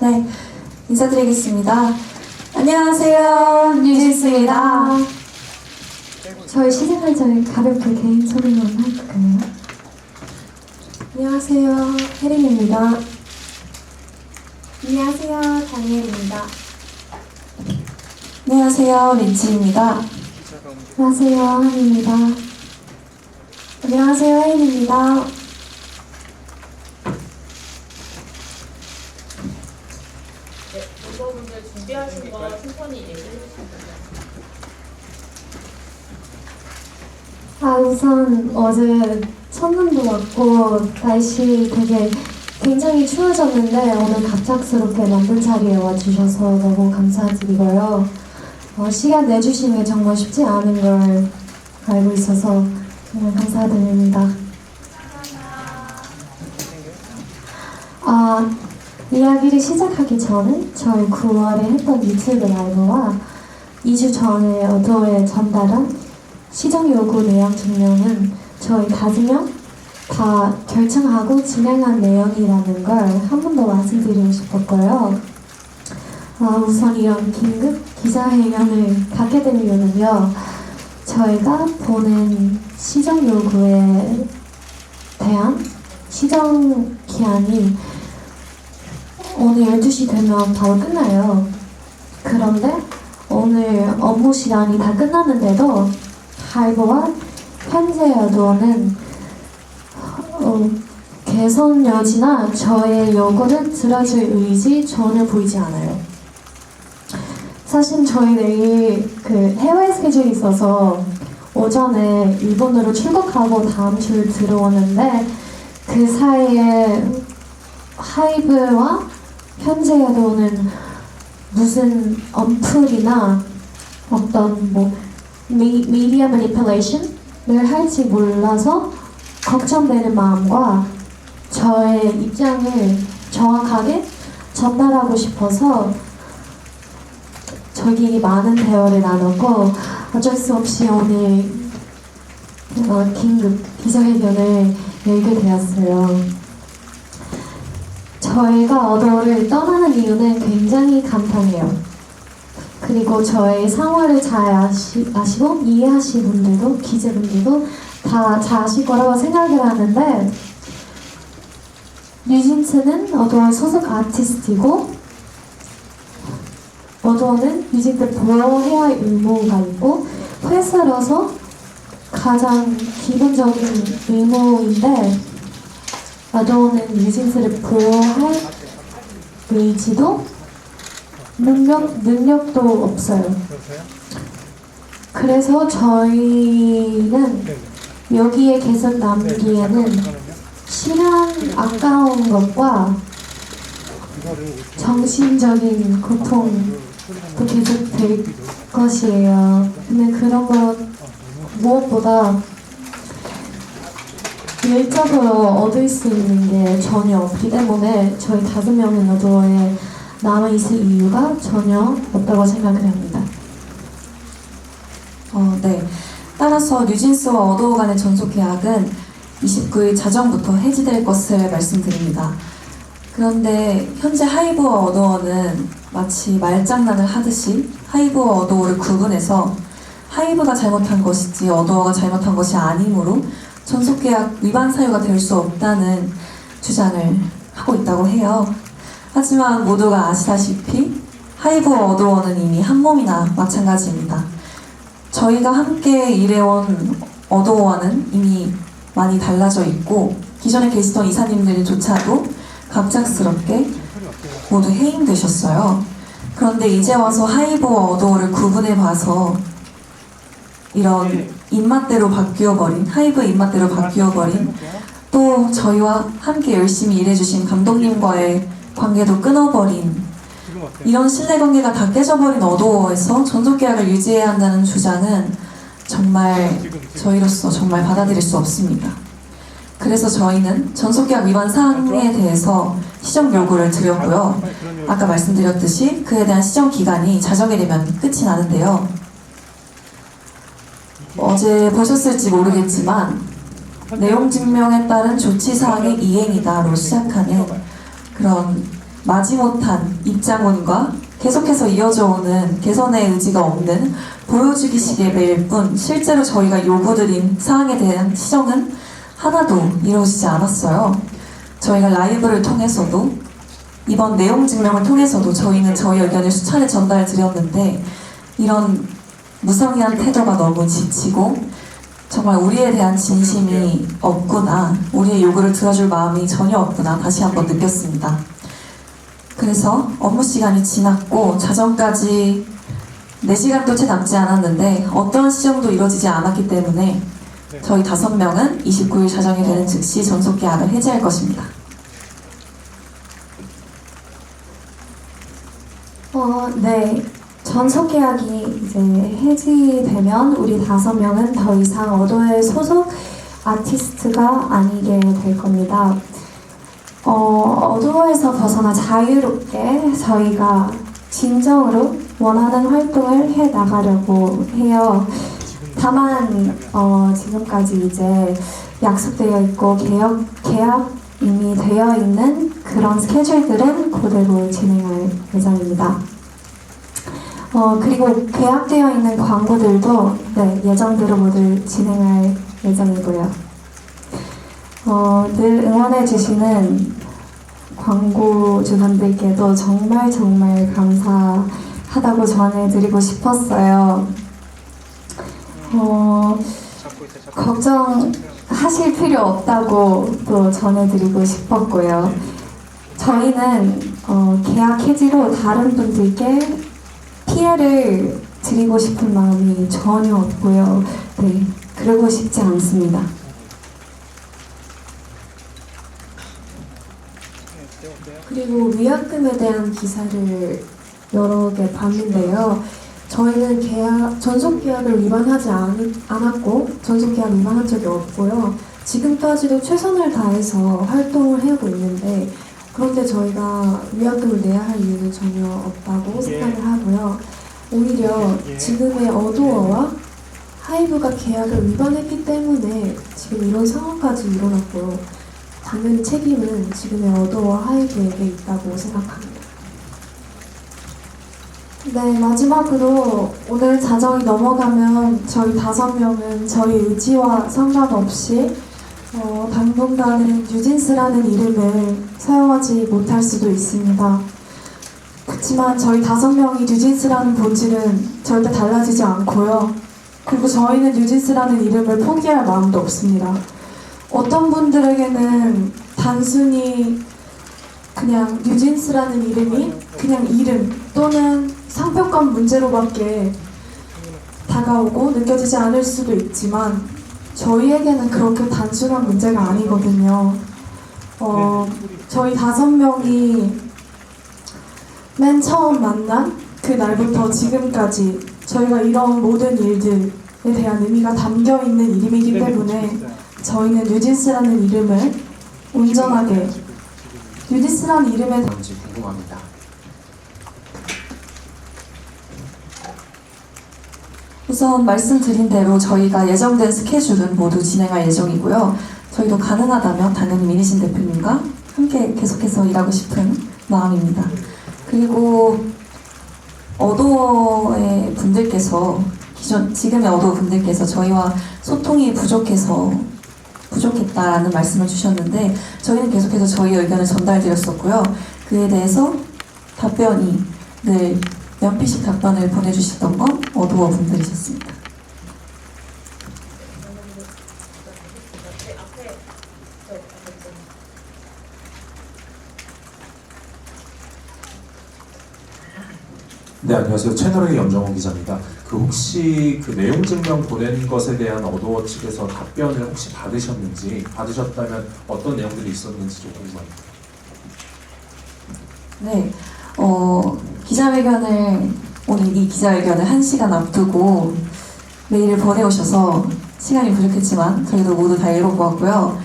네, 인사드리겠습니다. 안녕하세요, 뉴진스입니다. 저희 시작하기 전에 가볍게 개인 소개만 할까요? 안녕하세요, 혜린입니다. 안녕하세요, 다니엘입니다. 안녕하세요, 민지입니다. 안녕하세요, 한입니다. 안녕하세요, 혜인입니다. 네, 멤버분들 준비하신 거 충분히 얘기해 주시면 돼요. 아, 우선 어제 첫눈도 왔고 날씨 되게 굉장히 추워졌는데 오늘 갑작스럽게 만든 자리에 와주셔서 너무 감사드리고요. 어, 시간 내주신 게 정말 쉽지 않은 걸 알고 있어서 정말 감사드립니다. 아, 이야기를 시작하기 전에 저희 9월에 했던 유튜브 라이브와 2주 전에 어도에 전달한 시정 요구 내용 증명은 저희 다섯 명다 결정하고 진행한 내용이라는 걸 한 번 더 말씀드리고 싶었고요. 아, 우선 이런 긴급 기자회견을 갖게 된 이유는요. 저희가 보낸 시정 요구에 대한 시정 기한이 오늘 12시 되면 바로 끝나요. 그런데 오늘 업무 시간이 다 끝났는데도 하이브와 현재 여도는 어, 개선 여지나 저의 요구를 들어줄 의지 전혀 보이지 않아요. 사실 저희 내일 그 해외 스케줄이 있어서 오전에 일본으로 출국하고 다음 주 들어오는데 그 사이에 하이브와 현재에도는 무슨 언플이나 어떤 뭐 미, 미디어 매니플레이션을 할지 몰라서 걱정되는 마음과 저의 입장을 정확하게 전달하고 싶어서 저기 많은 대화를 나눴고 어쩔 수 없이 오늘 어, 긴급 기자회견을 열게 되었어요. 저희가 어도를 떠나는 이유는 굉장히 간단해요. 그리고 저의 상황을 잘 아시, 아시고 이해하신 분들도 기자분들도 다 잘 아실 거라고 생각을 하는데 뉴진스는 어도어 소속 아티스트이고 어도어는 뮤직을 보호해야 할 의무가 있고 회사로서 가장 기본적인 의무인데 어도어는 뉴진스를 보호할 의지도 능력, 능력도 없어요. 그래서 저희는 여기에 계속 남기에는 시간 아까운 것과 정신적인 고통도 계속 될 것이에요. 근데 그런 것 무엇보다 일적으로 얻을 수 있는 게 전혀 없기 때문에 저희 다섯 명은 어도에 남아있을 이유가 전혀 없다고 생각을 합니다. 어, 네. 따라서 뉴진스와 어도어 간의 전속 계약은 29일 자정부터 해지될 것을 말씀드립니다. 그런데 현재 하이브와 어도어는 마치 말장난을 하듯이 하이브와 어도어를 구분해서 하이브가 잘못한 것이지 어도어가 잘못한 것이 아니므로 전속 계약 위반 사유가 될 수 없다는 주장을 하고 있다고 해요. 하지만 모두가 아시다시피 하이브와 어도어는 이미 한 몸이나 마찬가지입니다. 저희가 함께 일해온 어도어와는 이미 많이 달라져 있고 기존에 계시던 이사님들조차도 갑작스럽게 모두 해임되셨어요. 그런데 이제 와서 하이브와 어도어를 구분해 봐서 이런 입맛대로 바뀌어 버린 하이브 입맛대로 바뀌어 버린 또 저희와 함께 열심히 일해주신 감독님과의 관계도 끊어버린 이런 신뢰 관계가 다 깨져버린 어도어에서 전속 계약을 유지해야 한다는 주장은 정말 저희로서 정말 받아들일 수 없습니다. 그래서 저희는 전속계약 위반 사항에 대해서 시정 요구를 드렸고요. 아까 말씀드렸듯이 그에 대한 시정 기간이 자정이 되면 끝이 나는데요. 어제 보셨을지 모르겠지만 내용 증명에 따른 조치 사항의 이행이다로 시작하는 그런 마지못한 입장문과 계속해서 이어져 오는 개선의 의지가 없는 보여주기식의 메일 뿐 실제로 저희가 요구드린 사항에 대한 시정은 하나도 이루어지지 않았어요. 저희가 라이브를 통해서도 이번 내용 증명을 통해서도 저희는 저희 의견을 수차례 전달 드렸는데 이런 무성의한 태도가 너무 지치고 정말 우리에 대한 진심이 없구나 우리의 요구를 들어줄 마음이 전혀 없구나 다시 한번 느꼈습니다. 그래서 업무 시간이 지났고 자정까지 4시간도 채 남지 않았는데 어떠한 시정도 이루어지지 않았기 때문에 저희 다섯 명은 29일 자정이 되는 즉시 전속 계약을 해지할 것입니다. 어, 네. 전속 계약이 이제 해지되면 우리 다섯 명은 더 이상 어도의 소속 아티스트가 아니게 될 겁니다. 어, 어도에서 벗어나 자유롭게 저희가 진정으로 원하는 활동을 해 나가려고 해요. 다만 어, 지금까지 이제 약속되어 있고 계약 계약 이미 되어 있는 그런 스케줄들은 그대로 진행할 예정입니다. 어, 그리고 계약되어 있는 광고들도 네, 예정대로 모두 진행할 예정이고요. 어, 늘 응원해주시는 광고주분들께도 정말 정말 감사하다고 전해드리고 싶었어요. 어, 걱정하실 필요 없다고 또 전해드리고 싶었고요. 저희는 어, 계약 해지로 다른 분들께 피해를 드리고 싶은 마음이 전혀 없고요. 네, 그러고 싶지 않습니다. 그리고 위약금에 대한 기사를 여러 개 봤는데요. 저희는 계약, 전속 계약을 위반하지 않, 않았고, 전속 계약 위반한 적이 없고요. 지금까지도 최선을 다해서 활동을 해오고 있는데, 그런데 저희가 위약금을 내야 할 이유는 전혀 없다고 생각을 하고요. 오히려 지금의 어도어와 하이브가 계약을 위반했기 때문에 지금 이런 상황까지 일어났고요. 당연히 책임은 지금의 어도와 하이브에게 있다고 생각합니다. 네, 마지막으로 오늘 자정이 넘어가면 저희 다섯 명은 저희 의지와 상관없이 어, 당분간은 뉴진스라는 이름을 사용하지 못할 수도 있습니다. 그렇지만 저희 다섯 명이 뉴진스라는 본질은 절대 달라지지 않고요. 그리고 저희는 뉴진스라는 이름을 포기할 마음도 없습니다. 어떤 분들에게는 단순히 그냥 뉴진스라는 이름이 그냥 이름 또는 상표권 문제로밖에 다가오고 느껴지지 않을 수도 있지만 저희에게는 그렇게 단순한 문제가 아니거든요. 어, 저희 다섯 명이 맨 처음 만난 그 날부터 지금까지 저희가 이런 모든 일들에 대한 의미가 담겨 있는 이름이기 때문에 저희는 뉴진스라는 이름을 온전하게 뉴진스라는 이름에 궁금합니다. 우선 말씀드린 대로 저희가 예정된 스케줄은 모두 진행할 예정이고요. 저희도 가능하다면 당연히 미니신 대표님과 함께 계속해서 일하고 싶은 마음입니다. 그리고 어도어의 분들께서 기존 지금의 어도어 분들께서 저희와 소통이 부족해서 부족했다라는 말씀을 주셨는데 저희는 계속해서 저희 의견을 전달드렸었고요. 그에 대해서 답변이 늘 연피식 답변을 보내주시던 건 어도어 분들이셨습니다. 네, 안녕하세요. 채널의 염정호 기자입니다. 그 혹시 그 내용 증명 보낸 것에 대한 어도어 측에서 답변을 혹시 받으셨는지 받으셨다면 어떤 내용들이 있었는지 좀 궁금합니다. 네, 어, 기자회견을, 오늘 이 기자회견을 한 시간 앞두고 메일을 보내오셔서 시간이 부족했지만 저희도 모두 다 읽어보았고요.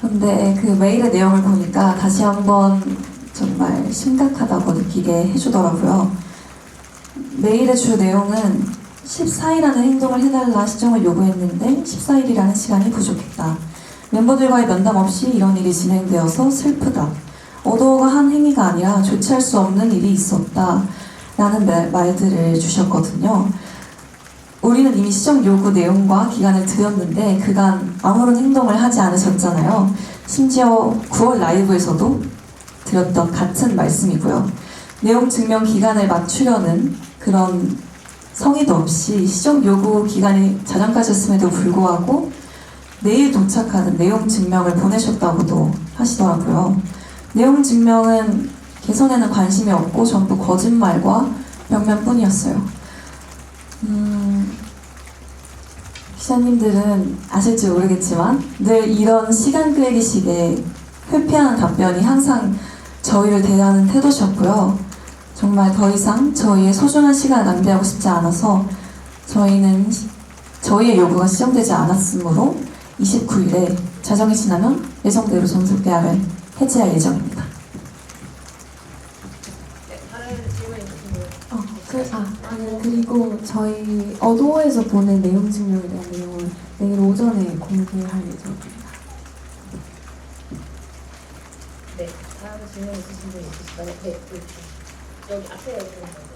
그런데 그 메일의 내용을 보니까 다시 한번 정말 심각하다고 느끼게 해주더라고요. 메일의 주 내용은 14일 안에 행동을 해달라 시정을 요구했는데 14일이라는 시간이 부족했다. 멤버들과의 면담 없이 이런 일이 진행되어서 슬프다. 어도어가 한 행위가 아니라 조치할 수 없는 일이 있었다. 라는 말- 말들을 주셨거든요. 우리는 이미 시정 요구 내용과 기간을 드렸는데 그간 아무런 행동을 하지 않으셨잖아요. 심지어 9월 라이브에서도 드렸던 같은 말씀이고요. 내용 증명 기간을 맞추려는 그런 성의도 없이 시정 요구 기간이 자정까지였음에도 불구하고 내일 도착하는 내용 증명을 보내셨다고도 하시더라고요. 내용 증명은 개선에는 관심이 없고 전부 거짓말과 벽면뿐이었어요. 음, 기자님들은 아실지 모르겠지만 늘 이런 시간 끄기식의 회피하는 답변이 항상 저희를 대하는 태도셨고요. 정말 더 이상 저희의 소중한 시간을 낭비하고 싶지 않아서 저희는 시- 저희의 요구가 시정되지 않았으므로 29일에 자정이 지나면 예정대로 전속 계약을 해지할 예정입니다. 네, 다른 질문 있으신가요? 어, 그, 아, 그리고 저희 어도어에서 보낸 내용 증명에 대한 내용을 내일 오전에 공개할 예정입니다. 네, 다른 질문 있으신 분 있으실까요? 네, 여기, 여기 앞에 있는 분.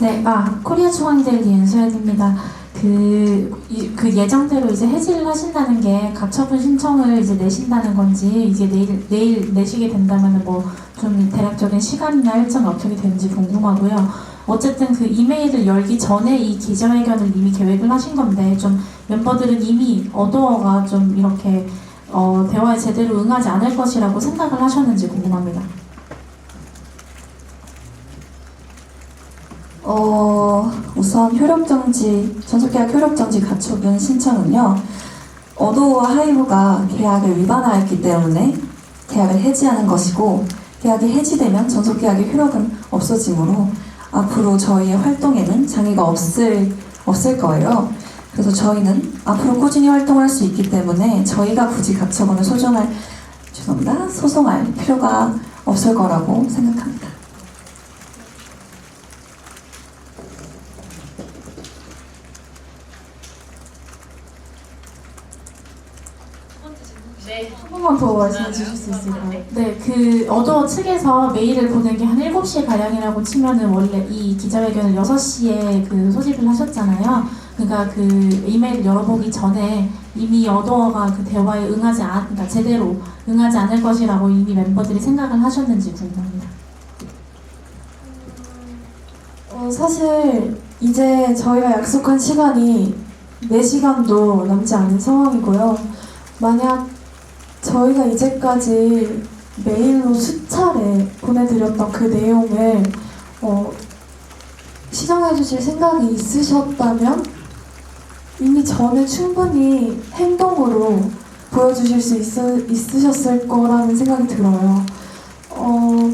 네. 네, 아, 코리아 중앙대리 윤소연입니다. 그, 이- 그 예정대로 이제 해지를 하신다는 게 가처분 신청을 이제 내신다는 건지, 이게 내일, 내일 내시게 된다면 뭐, 좀 대략적인 시간이나 일정이 어떻게 되는지 궁금하고요. 어쨌든 그 이메일을 열기 전에 이 기자회견을 이미 계획을 하신 건데, 좀 멤버들은 이미 어도어가 좀 이렇게, 어, 대화에 제대로 응하지 않을 것이라고 생각을 하셨는지 궁금합니다. 어, 우선 효력정지, 전속계약 효력정지 가처분 신청은요, 어도와 하이브가 계약을 위반하였기 때문에 계약을 해지하는 것이고, 계약이 해지되면 전속계약의 효력은 없어지므로 앞으로 저희의 활동에는 장애가 없을, 없을 거예요. 그래서 저희는 앞으로 꾸준히 활동을 할수 있기 때문에 저희가 굳이 가처분을 소정할, 죄송합니다, 소송할 필요가 없을 거라고 생각합니다. 더 말씀해 주실 수 있을까요? 네, 그 어도어 측에서 메일을 보낸 게 한 7시 가량이라고 치면은 원래 이 기자회견을 6시에 그 소집을 하셨잖아요. 그러니까 그 이메일 열어보기 전에 이미 어도어가 그 대화에 응하지 않, 그러니까 제대로 응하지 않을 것이라고 이미 멤버들이 생각을 하셨는지 궁금합니다. 어, 사실 이제 저희가 약속한 시간이 4시간도 남지 않은 상황이고요. 만약 저희가 이제까지 메일로 수차례 보내드렸던 그 내용을 어, 시정해 주실 생각이 있으셨다면 이미 전에 충분히 행동으로 보여주실 수 있, 있으셨을 거라는 생각이 들어요. 어,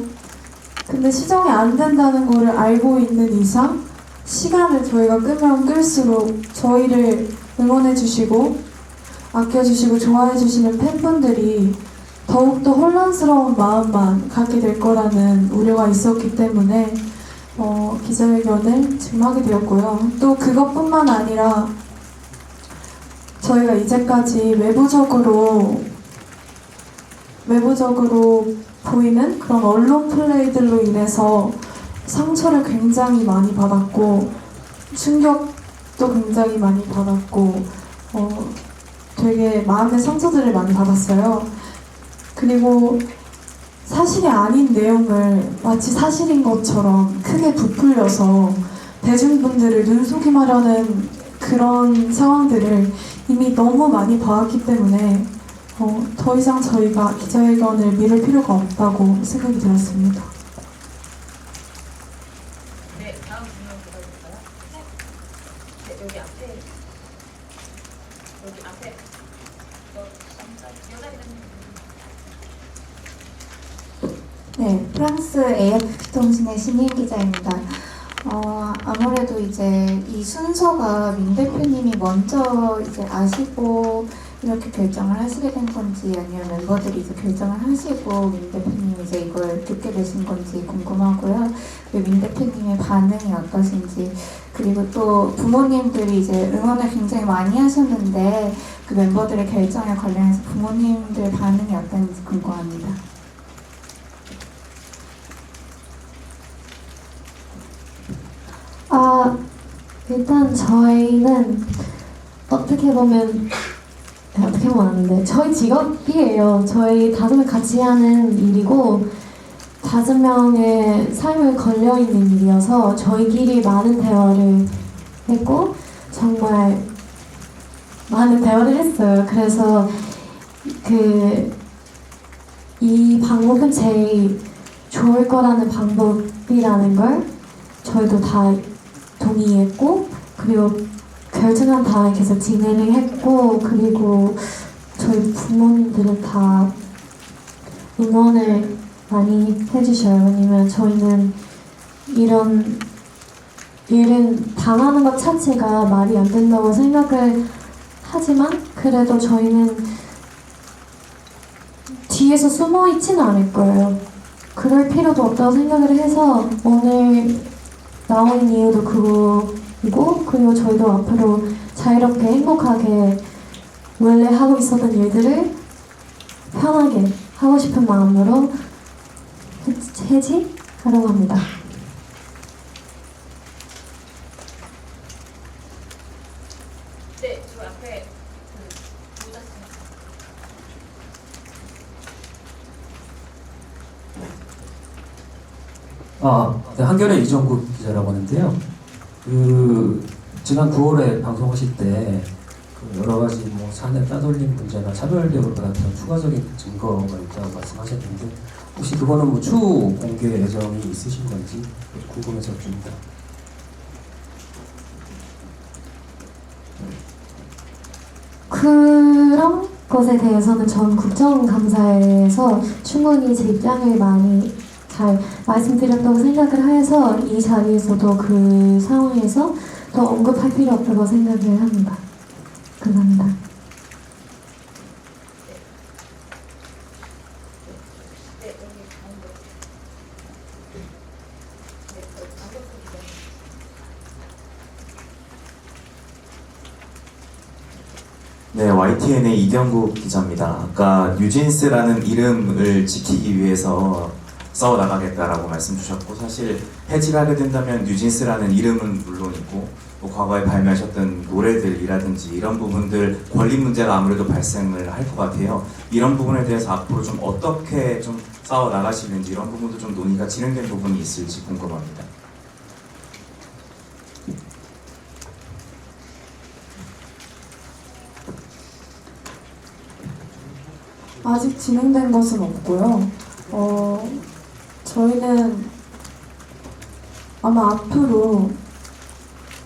근데 시정이 안 된다는 거를 알고 있는 이상 시간을 저희가 끄면 끌수록 저희를 응원해 주시고 아껴주시고 좋아해 주시는 팬분들이 더욱더 혼란스러운 마음만 갖게 될 거라는 우려가 있었기 때문에 어, 기자회견을 증하게 되었고요. 또 그것뿐만 아니라 저희가 이제까지 외부적으로 외부적으로 보이는 그런 언론 플레이들로 인해서 상처를 굉장히 많이 받았고 충격도 굉장히 많이 받았고 어, 되게 마음의 상처들을 많이 받았어요. 그리고 사실이 아닌 내용을 마치 사실인 것처럼 크게 부풀려서 대중분들을 눈속임하려는 그런 상황들을 이미 너무 많이 봐왔기 때문에 어, 더 이상 저희가 기자회견을 미룰 필요가 없다고 생각이 들었습니다. 네, 다음 질문 받아볼까요? 네, 여기 앞에. 여기 앞에. 어, 남자, 여자 기자님. 네, 프랑스 AFP 통신의 신인 기자입니다. 어, 이제 이 순서가 민 대표님이 먼저 이제 아시고 이렇게 결정을 하시게 된 건지 아니면 멤버들이 이제 결정을 하시고 민 대표님이 이제 이걸 듣게 되신 건지 궁금하고요. 그리고 민 대표님의 반응이 어떠신지 그리고 또 부모님들이 이제 응원을 굉장히 많이 하셨는데 그 멤버들의 결정에 관련해서 부모님들 반응이 어떤지 궁금합니다. 아, 일단 저희는 어떻게 보면 네, 어떻게 보면 아닌데 저희 직업이에요. 저희 다섯 명 같이 하는 일이고 다섯 명의 삶을 걸려 있는 일이어서 저희끼리 많은 대화를 했고 정말 많은 대화를 했어요. 그래서 그 이 방법은 제일 좋을 거라는 방법이라는 걸 저희도 다 동의했고 그리고 결정한 다음에 계속 진행을 했고 그리고 저희 부모님들은 다 응원을 많이 해주셔요. 왜냐면 저희는 이런 일은 당하는 것 자체가 말이 안 된다고 생각을 하지만 그래도 저희는 뒤에서 숨어 있지는 않을 거예요. 그럴 필요도 없다고 생각을 해서 오늘 나온 이유도 그거이고 그리고 저희도 앞으로 자유롭게 행복하게 원래 하고 있었던 일들을 편하게 하고 싶은 마음으로 해- 해지하려고 합니다. 네, 저 앞에 그 모자 쓰는 아, 네, 한겨레 이정국 기자라고 하는데요. 그 지난 9월에 방송하실 때 그 여러 가지 뭐 사내 따돌림 문제나 차별 대우를 받았던 추가적인 증거가 있다고 말씀하셨는데 혹시 그거는 뭐 추후 공개 예정이 있으신 건지 궁금해서 줍니다. 그런 것에 대해서는 전 국정감사에서 충분히 제 입장을 많이 잘 말씀드렸다고 생각을 해서 이 자리에서도 그 상황에서 더 언급할 필요 없다고 생각을 합니다. 감사합니다. 네, YTN의 이경국 기자입니다. 아까 뉴진스라는 이름을 지키기 위해서 싸워 나가겠다라고 말씀 주셨고 사실 해지를 하게 된다면 뉴진스라는 이름은 물론이고 또 과거에 발매하셨던 노래들이라든지 이런 부분들 권리 문제가 아무래도 발생을 할 것 같아요. 이런 부분에 대해서 앞으로 좀 어떻게 좀 싸워 나가시는지 이런 부분도 좀 논의가 진행된 부분이 있을지 궁금합니다. 아직 진행된 것은 없고요. 어, 저희는 아마 앞으로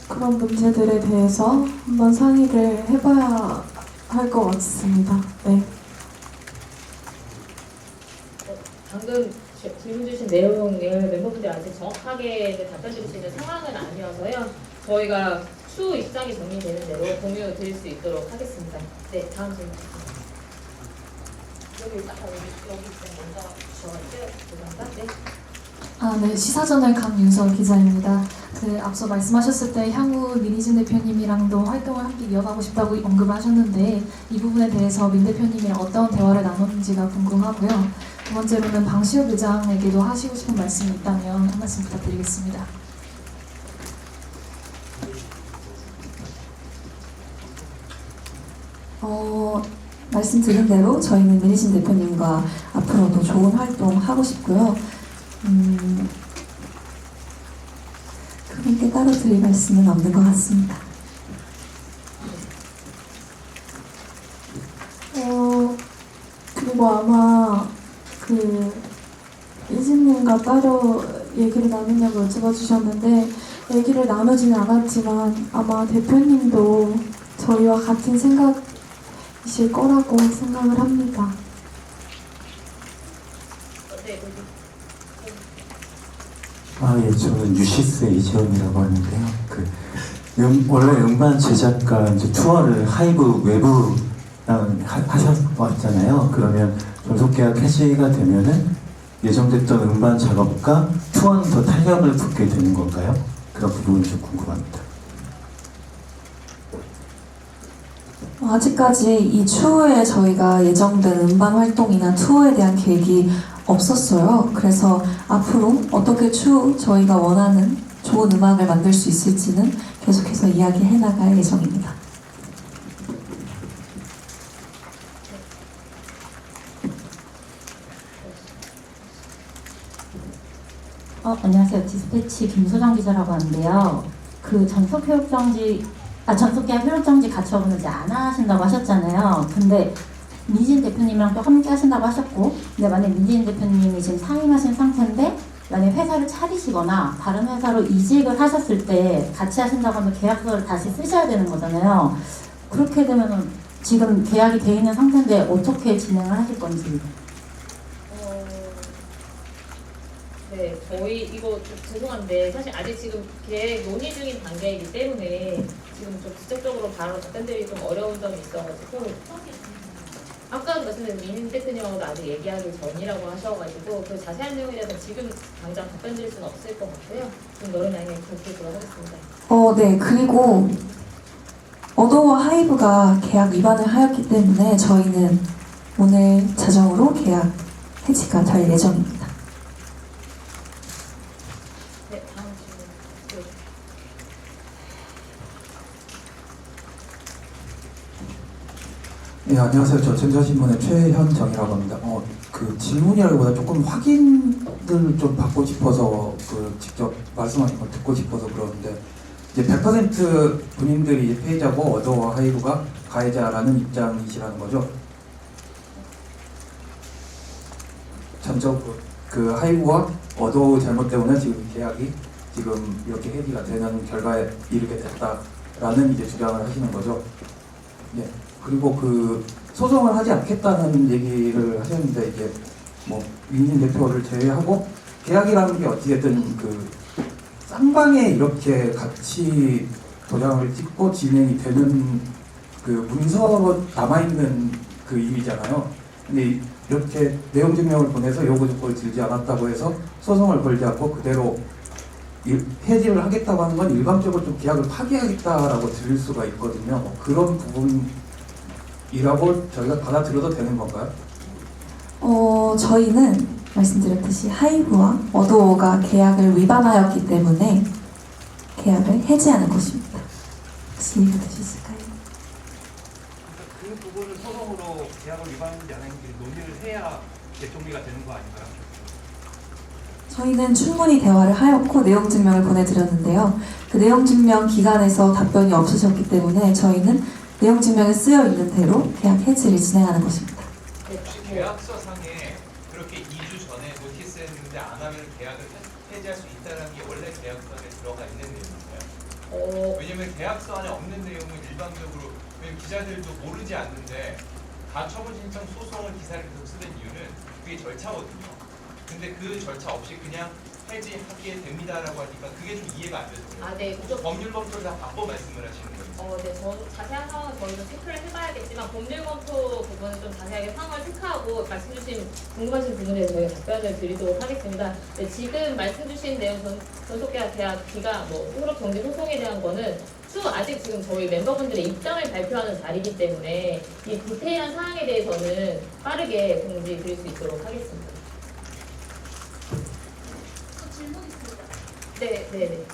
그런 문제들에 대해서 한번 상의를 해봐야 할 것 같습니다. 네. 방금 지- 질문 주신 내용을 멤버분들이 아직 정확하게 답변 드릴 수 있는 상황은 아니어서요. 저희가 추후 입장이 정리되는 대로 공유 드릴 수 있도록 하겠습니다. 네, 다음 질문 주세요. 여기 딱 여기 여기 있던 먼저 주셔가지고. 아, 네. 시사저널 강윤서 기자입니다. 그 앞서 말씀하셨을 때 향후 민희진 대표님이랑도 활동을 함께 이어가고 싶다고 언급을 하셨는데 이 부분에 대해서 민 대표님이랑 어떤 대화를 나눴는지가 궁금하고요. 두 번째로는 방시혁 의장에게도 하시고 싶은 말씀이 있다면 한 말씀 부탁드리겠습니다. 어, 말씀드린 대로 저희는 민희신 대표님과 앞으로도 좋은 활동 하고 싶고요. 음, 그분께 따로 드릴 말씀은 없는 것 같습니다. 어, 그리고 아마 그 이진님과 따로 얘기를 나누냐고 여쭤봐 주셨는데 얘기를 나누지는 않았지만 아마 대표님도 저희와 같은 생각이실 거라고 생각을 합니다. 어, 네, 여기 아, 예, 저는 뉴시스의 이재훈이라고 하는데요. 그, 음, 원래 음반 제작과 이제 투어를 하이브 외부 하셨잖아요. 그러면 전속계약 해지가 되면은 예정됐던 음반 작업과 투어는 더 탄력을 붙게 되는 건가요? 그런 부분이 좀 궁금합니다. 아직까지 이 추후에 저희가 예정된 음반 활동이나 투어에 대한 계획이 없었어요. 그래서 앞으로 어떻게 추후 저희가 원하는 좋은 음악을 만들 수 있을지는 계속해서 이야기해 나갈 예정입니다. 어, 안녕하세요. 디스패치 김소정 기자라고 하는데요. 그 전속 교육 정지, 아, 전속 계약 효력 정지 가처분을 이제 안 하신다고 하셨잖아요. 근데 민진 대표님이랑 또 함께 하신다고 하셨고, 근데 만약 민진 대표님이 지금 사임하신 상태인데, 만약 회사를 차리시거나 다른 회사로 이직을 하셨을 때 같이 하신다고 하면 계약서를 다시 쓰셔야 되는 거잖아요. 그렇게 되면은 지금 계약이 돼 있는 상태인데 어떻게 진행을 하실 건지. 어, 네, 저희 이거 좀 죄송한데 사실 아직 지금 계획 논의 중인 단계이기 때문에 지금 좀 직접적으로 바로 답변드리기 좀 어려운 점이 있어가지고 아까도 말씀드린 민인 대표님하고도 아직 얘기하기 전이라고 하셔가지고 그 자세한 내용에 대해서 지금 당장 답변 드릴 수는 없을 것 같고요. 좀 너른 양해 부탁드리도록 하겠습니다. 어, 네. 그리고 어도와 하이브가 계약 위반을 하였기 때문에 저희는 오늘 자정으로 계약 해지가 될 예정입니다. 네, 다음 질문. 네. 네, 안녕하세요. 저 전자신문의 최현정이라고 합니다. 어, 그 질문이라기보다 조금 확인을 좀 받고 싶어서 그 직접 말씀하신 걸 듣고 싶어서 그러는데 이제 100% 본인들이 피해자고 어도와 하이브가 가해자라는 입장이시라는 거죠. 전적 그 하이브와 어도 잘못 때문에 지금 계약이 지금 이렇게 해지가 되는 결과에 이르게 됐다라는 이제 주장을 하시는 거죠. 네. 그리고 그 소송을 하지 않겠다는 얘기를 하셨는데 이제 뭐 민진 대표를 제외하고 계약이라는 게 어찌됐든 그 쌍방에 이렇게 같이 도장을 찍고 진행이 되는 그 문서로 남아 있는 그 일이잖아요. 근데 이렇게 내용 증명을 보내서 요구 조건을 들지 않았다고 해서 소송을 걸지 않고 그대로 일- 해지를 하겠다고 하는 건 일방적으로 좀 계약을 파기하겠다라고 들을 수가 있거든요. 뭐 그런 부분 이라고 저희가 받아들여도 되는 건가요? 어, 저희는 말씀드렸듯이 하이브와 어도어가 계약을 위반하였기 때문에 계약을 해지하는 것입니다. 혹시 이해가 되셨을까요? 그 부분을 소송으로 계약을 위반하지 않은 게 논의를 해야 재정비가 되는 거 아닌가요? 저희는 충분히 대화를 하였고 내용 증명을 보내드렸는데요. 그 내용 증명 기간에서 답변이 없으셨기 때문에 저희는 내용 증명에 쓰여 있는 대로 계약 해지를 진행하는 것입니다. 네, 혹시 뭐, 계약서상에 그렇게 2주 전에 노티스 했는데 안 하면 계약을 해- 해지할 수 있다는 게 원래 계약서에 들어가 있는 내용인가요? 어, 왜냐면 계약서 안에 없는 내용은 일반적으로 기자들도 모르지 않는데 가처분 신청 소송을 기사를 계속 쓰는 이유는 그게 절차거든요. 근데 그 절차 없이 그냥 해지하게 됩니다라고 하니까 그게 좀 이해가 안 그래요. 아, 네, 좀 법률 검토를 다 바꿔 말씀을 하시는 거예요. 어, 네, 저 자세한 상황은 저희도 체크를 해봐야겠지만 법률 검토 부분은 좀 자세하게 상황을 체크하고 말씀 주신 궁금하신 부분에 저희가 답변을 드리도록 하겠습니다. 네, 지금 말씀 주신 내용 전, 전속계약 계약 기간 뭐 효력 정지 소송에 대한 거는 추후 아직 지금 저희 멤버분들의 입장을 발표하는 자리이기 때문에 이 디테일한 사항에 대해서는 빠르게 공지 드릴 수 있도록 하겠습니다. 네, 네, 네.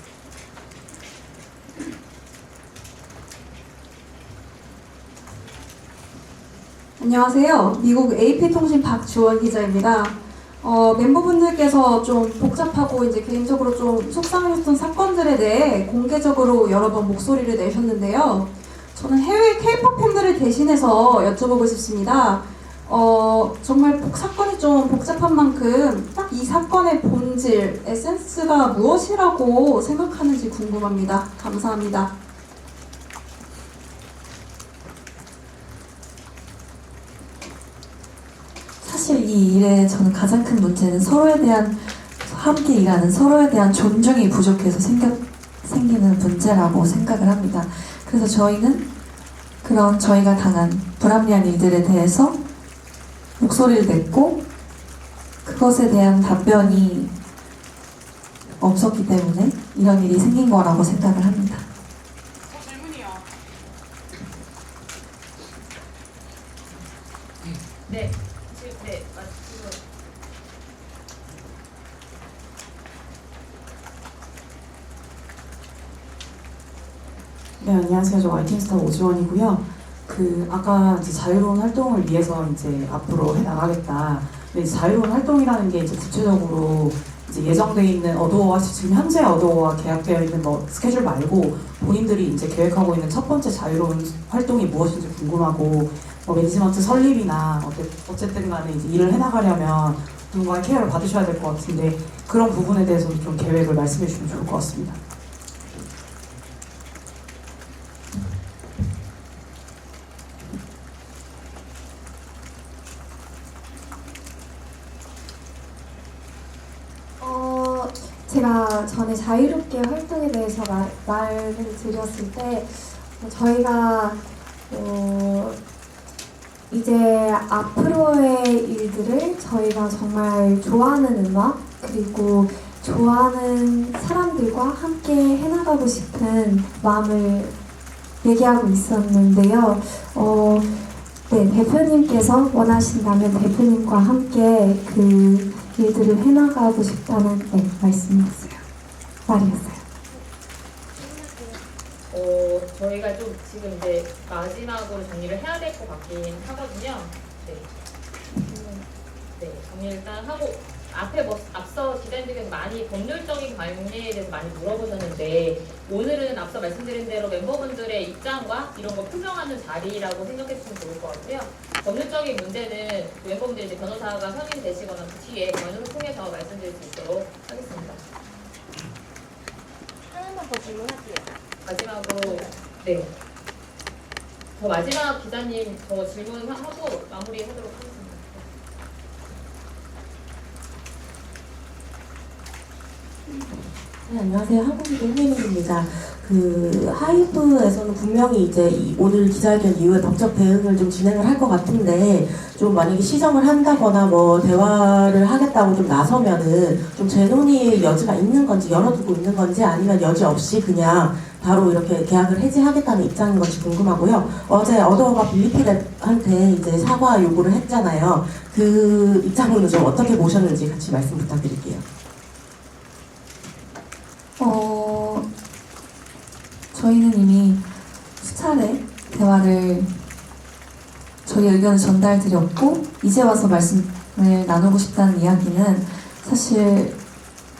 안녕하세요. 미국 AP통신 박주원 기자입니다. 어, mem버분들께서 좀 복잡하고 이제 개인적으로 좀 속상했던 사건들에 대해 공개적으로 여러 번 목소리를 내셨는데요. 저는 해외 K-pop 팬들을 대신해서 여쭤보고 싶습니다. 어, 정말 복- 사건이 좀 복잡한 만큼 딱 이 사건의 본질, 에센스가 무엇이라고 생각하는지 궁금합니다. 감사합니다. 사실 이 일에 저는 가장 큰 문제는 서로에 대한 함께 일하는 서로에 대한 존중이 부족해서 생겨, 생기는 문제라고 생각을 합니다. 그래서 저희는 그런 저희가 당한 불합리한 일들에 대해서 목소리를 냈고 그것에 대한 답변이 없었기 때문에 이런 일이 생긴 거라고 생각을 합니다. 네, 지금 네, 마치고 네, YTN스타 오지원이고요. 그 아까 이제 자유로운 활동을 위해서 이제 앞으로 해 나가겠다. 자유로운 활동이라는 게 이제 구체적으로 이제 예정돼 있는 어도어와 지금 현재 어도어와 계약되어 있는 뭐 스케줄 말고 본인들이 이제 계획하고 있는 첫 번째 자유로운 활동이 무엇인지 궁금하고 뭐 매니지먼트 설립이나 어쨌든 간에 이제 일을 해나가려면 누군가의 케어를 받으셔야 될 것 같은데 그런 부분에 대해서도 좀 계획을 말씀해 주시면 좋을 것 같습니다. 어, 제가 전에 자유롭게 활동에 대해서 말, 말을 드렸을 때 어, 저희가 어, 이제 앞으로의 일들을 저희가 정말 좋아하는 음악 그리고 좋아하는 사람들과 함께 해나가고 싶은 마음을 얘기하고 있었는데요. 어, 네, 대표님께서 원하신다면 대표님과 함께 그 일들을 해나가고 싶다는 네, 말씀이었어요. 말이었어요. 어, 저희가 좀 지금 이제 마지막으로 정리를 해야 될 것 같긴 하거든요. 네. 음, 네, 정리 일단 하고 앞에 뭐 앞서 기자님들께서 많이 법률적인 관계에 대해서 많이 물어보셨는데 오늘은 앞서 말씀드린 대로 멤버분들의 입장과 이런 거 표명하는 자리라고 생각해 주시면 좋을 것 같고요. 법률적인 문제는 멤버분들이 이제 변호사가 선임되시거나 그 뒤에 변호를 통해서 말씀드릴 수 있도록 하겠습니다. 하나만 더 질문할게요. 마지막으로 네. 저 마지막 기자님 저 질문하고 마무리하도록 하겠습니다. 네, 안녕하세요. 한국이도 홍민입니다. 그 하이브에서는 분명히 이제 이 오늘 기자회견 이후에 법적 대응을 좀 진행을 할 것 같은데 좀 만약에 시정을 한다거나 뭐 대화를 하겠다고 좀 나서면은 좀 재논의 여지가 있는 건지 열어두고 있는 건지 아니면 여지 없이 그냥 바로 이렇게 계약을 해지하겠다는 입장인 건지 궁금하고요. 어제 어더가 빌리핀한테 이제 사과 요구를 했잖아요. 그 입장은 좀 어떻게 보셨는지 같이 말씀 부탁드릴게요. 어, 저희는 이미 수차례 대화를 저희 의견을 전달드렸고 이제 와서 말씀을 나누고 싶다는 이야기는 사실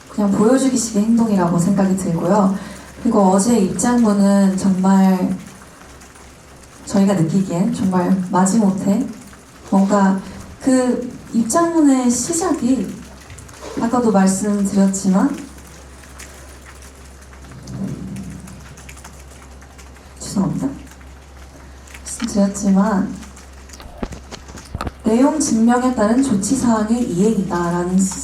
그냥 보여주기식의 행동이라고 생각이 들고요. 그리고 어제 입장문은 정말 저희가 느끼기엔 정말 마지못해 뭔가 그 입장문의 시작이 아까도 말씀드렸지만 죄송합니다. 말씀드렸지만 내용 증명에 따른 조치 사항의 이행이다라는.